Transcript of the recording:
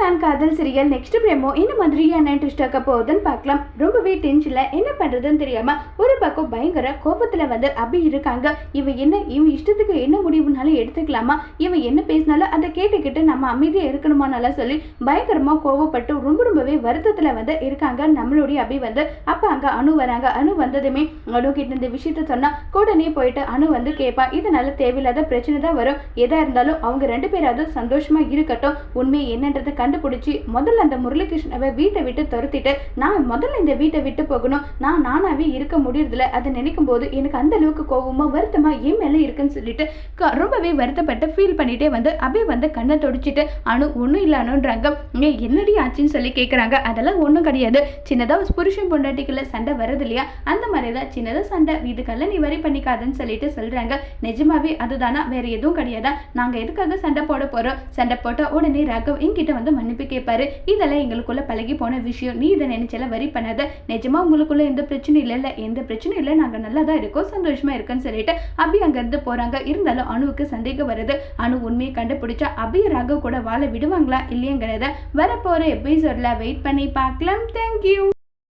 இங்கிலாந்து காதல் serial next பிரேமோ? இந்த மாதிரியான ட்விஸ்ட் ஆக்க போகுதுன்னு பார்க்கலாம். ரொம்பவே டென்ஷன்ல என்ன பண்றதுன்னு தெரியாம ஒரு பக்கம் பயங்கர கோபத்துல வந்து அபி இருக்காங்க. இவன் என்ன இவன் இஷ்டத்துக்கு என்ன முடிவுனாலும் எடுத்துக்கலாமா? இவன் என்ன பேசினாலும் அதை கேட்டுக்கிட்டு நம்ம அமைதியா இருக்கணுமானாலும் சொல்லி பயங்கரமா கோவப்பட்டு ரொம்ப ரொம்பவே வருத்தத்துல வந்து இருக்காங்க. நம்மளுடைய அபி வந்து அப்ப அங்க அணு வராங்க. அணு வந்ததுமே அணு கிட்ட இந்த விஷயத்த சொன்னா கூடனே போயிட்டு அணு வந்து கேட்பா இதனால தேவையில்லாத பிரச்சனை தான் வரும். எதா இருந்தாலும் அவங்க ரெண்டு பேராவது சந்தோஷமா இருக்கட்டும். உண்மை என்னன்றது கண் கண்டுபிடிச்சி முதல்ல அந்த முரளிகிருஷ்ணவை வீட்டை விட்டு துரத்திட்டு நான் முதல்ல இந்த வீட்டை விட்டு போகணும். நான் நானாவே இருக்க முடியறதில்ல. அதை நினைக்கும் போது எனக்கு அந்த அளவுக்கு கோவமா வருத்தமாக என் மேலே இருக்குன்னு சொல்லிட்டு க- ரொம்பவே வருத்தப்பட்டு ஃபீல் பண்ணிட்டே வந்து அப்படியே வந்து கண்ணை தொடிச்சிட்டு அணு ஒன்றும் இல்லை அணுன்றாங்க "ஏய், என்னடி ஆச்சுன்னு சொல்லி கேட்குறாங்க அதெல்லாம் ஒன்றும் கிடையாது. சின்னதாக புருஷன் பொண்டாட்டிக்குள்ள சண்டை வருது இல்லையா? அந்த மாதிரி தான் சின்னதாக சண்டை. இதுக்கெல்லாம் நீ வரி பண்ணிக்காதுன்னு சொல்லிட்டு சொல்கிறாங்க நிஜமாவே அதுதானா? வேற எதுவும் கிடையாதா? நாங்கள் எதுக்காக சண்டை போட போகிறோம் சண்டை போட்ட உடனே ராகவ் என்கிட்ட வந்து மன்னிப்பு கேட்பாரு. இதெல்லாம் எங்களுக்குள்ள பழகி போன விஷயம். நீ இதை நினைச்செல்லாம் வரி பண்ணாத. நிஜமா உங்களுக்குள்ள எந்த பிரச்சனையும் இல்லை இல்லை. எந்த பிரச்சனையும் இல்லை. நாங்கள் நல்லா தான் இருக்கோம். சந்தோஷமா இருக்கோன்னு சொல்லிட்டு அபி அங்கேருந்து போகிறாங்க இருந்தாலும் அணுவுக்கு சந்தேகம் வருது. அணு உண்மையை கண்டுபிடிச்சா அபி ராக கூட வாழ விடுவாங்களா இல்லையங்கிறத வரப்போகிற எபிசோட்ல வெயிட் பண்ணி பார்க்கலாம். தேங்க்யூ